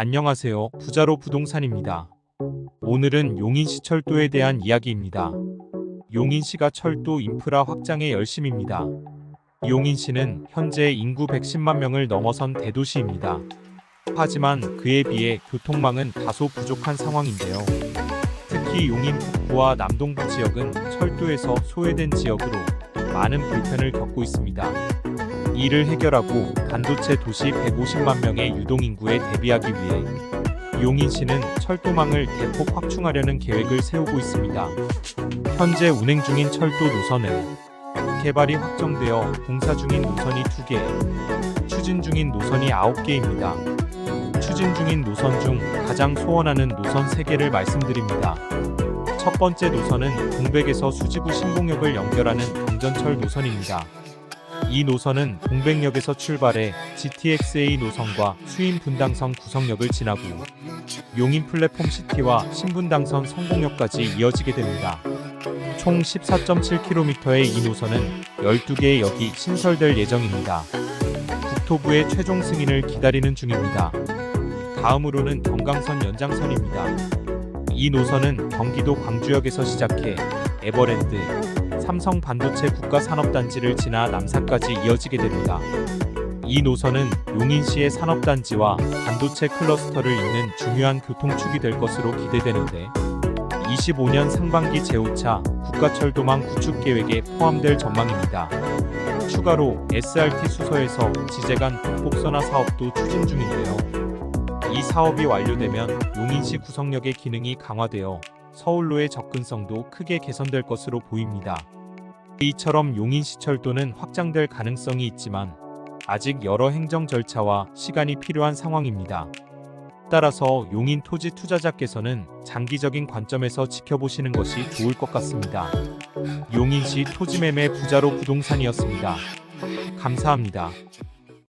안녕하세요. 부자로 부동산입니다. 오늘은 용인시 철도에 대한 이야기입니다. 용인시가 철도 인프라 확장에 열심입니다. 용인시는 현재 인구 110만 명을 넘어선 대도시입니다. 하지만 그에 비해 교통망은 다소 부족한 상황인데요. 특히 용인 북부와 남동부 지역은 철도에서 소외된 지역으로 많은 불편을 겪고 있습니다. 이를 해결하고 반도체 도시 150만 명의 유동인구에 대비하기 위해 용인시는 철도망을 대폭 확충하려는 계획을 세우고 있습니다. 현재 운행 중인 철도 노선은 개발이 확정되어 공사 중인 노선이 2개, 추진 중인 노선이 9개입니다. 추진 중인 노선 중 가장 소원하는 노선 3개를 말씀드립니다. 첫 번째 노선은 공백에서 수지구 신공역을 연결하는 경전철 노선입니다. 이 노선은 공백역에서 출발해 GTX-A 노선과 수인 분당선 구성역을 지나고 용인 플랫폼 시티와 신분당선 성공역까지 이어지게 됩니다. 총 14.7km의 이 노선은 12개의 역이 신설될 예정입니다. 국토부의 최종 승인을 기다리는 중입니다. 다음으로는 경강선 연장선입니다. 이 노선은 경기도 광주역에서 시작해 에버랜드, 삼성 반도체 국가산업단지를 지나 남산까지 이어지게 됩니다. 이 노선은 용인시의 산업단지와 반도체 클러스터를 잇는 중요한 교통축이 될 것으로 기대되는데 25년 상반기 제5차 국가철도망 구축 계획에 포함될 전망입니다. 추가로 SRT 수서에서 지제간 북곡선화 사업도 추진 중인데요. 이 사업이 완료되면 용인시 구성역의 기능이 강화되어 서울로의 접근성도 크게 개선될 것으로 보입니다. 이처럼 용인시철도는 확장될 가능성이 있지만 아직 여러 행정 절차와 시간이 필요한 상황입니다. 따라서 용인 토지 투자자께서는 장기적인 관점에서 지켜보시는 것이 좋을 것 같습니다. 용인시 토지 매매 부자로 부동산이었습니다. 감사합니다.